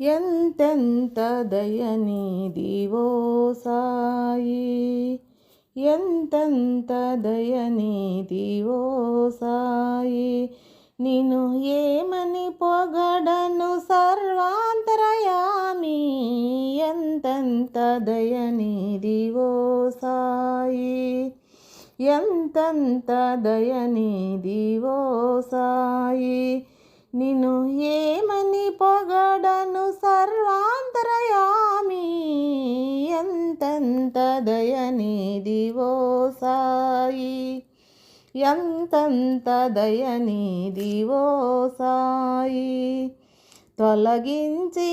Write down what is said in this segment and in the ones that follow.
ఎంతెంత దయనీదివో సాయి? ఎంతెంత దయనీదివో సాయి? నిన్ను ఏమని పొగడను సర్వాంతరయామి? ఎంతెంత దయనీదివో సాయి? ఎంతెంత దయనీదివో సాయి? నిన్ను ఏమని పొగడను సర్వాంతరయామి? ఎంతెంత దయనిదివో సాయి? ఎంతంత దయనిదివో సాయి? తొలగించినావో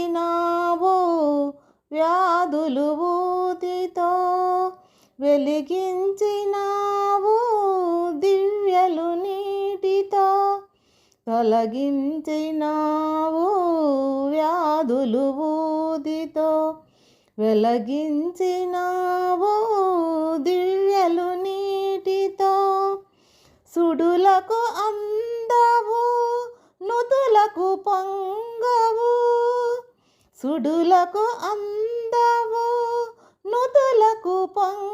వ్యాధులు ఊతితో వెలిగించినా తొలగించినావు వ్యాధులు బూదితో వెలగించినావు దివ్యలు నీటితో. సుడులకు అందవు నుతులకు పొంగవు. సుడులకు అందవు నుతులకు పొంగ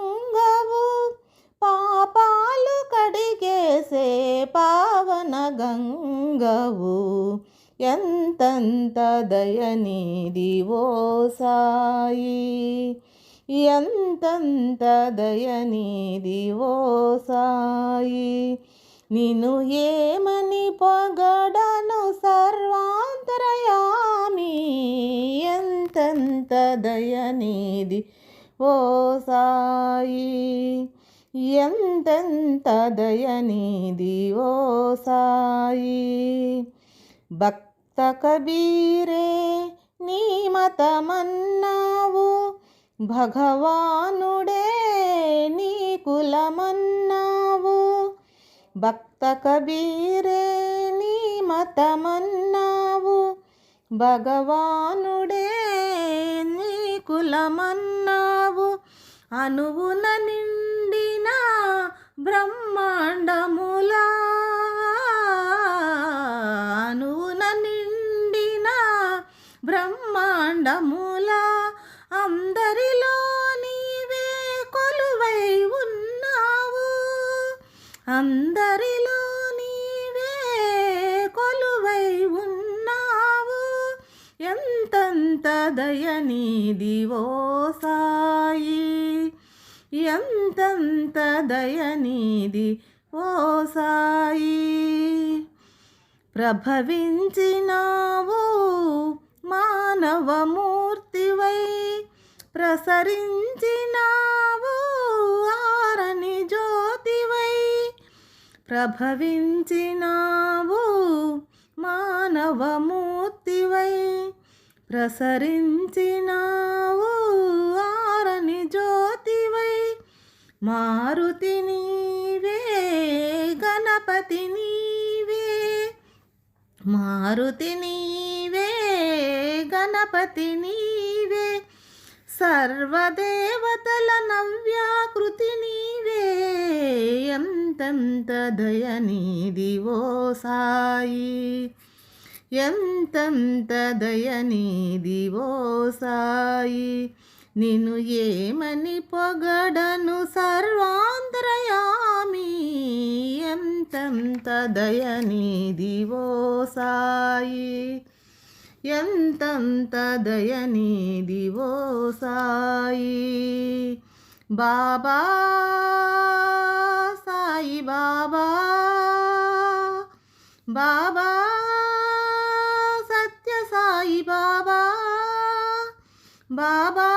గంగవు ఎంతంత దయనీదివో సాయి. ఎంతంత దయనీదివో సాయి. నిన్ను ఏమని పొగడను సర్వాంతరయామి. ఎంతంత దయనీది ఓ సాయి. ఎంతెంత దయనీది ఓ సాయి? భక్త కబీరే నీ మతమన్నావు. భగవానుడే నీ కులమన్నావు. భక్త కబీరే నీ మతమన్నావు. భగవానుడే నీ కులమన్నావు. అనువున నిండిన బ్రహ్మాండములా. అనువున నిండిన బ్రహ్మాండముల. అందరిలో నీవే కొలువై ఉన్నావు. అందరిలో నీవే కొలువై ఉన్నావు. ఎంతంత దయనీదివో సాయి. ఎంతంత దయనీది ఓ సాయి? ప్రభవించినావు మానవమూర్తివై ప్రసరించినావు ఆరని జ్యోతివై. ప్రభవించినావు మానవమూర్తివై ప్రసరించినావు మారుతి నీవే గణపతి నీవే. మారుతి నీవే గణపతి నీవే. సర్వదేవతల నవ్యాకృతి నీవే. ఎంతంత దయనీదివో సాయి. ఎంతంత దయనీదివో సాయి. నిన్ను ఏమని పొగడను సర్వాంతరయామి? ఎంతంత దయనీదివో సాయి? ఎంతంత దయనీదివో సాయి? బాబా సాయి బాబా బాబా సత్య సాయి బాబా బాబా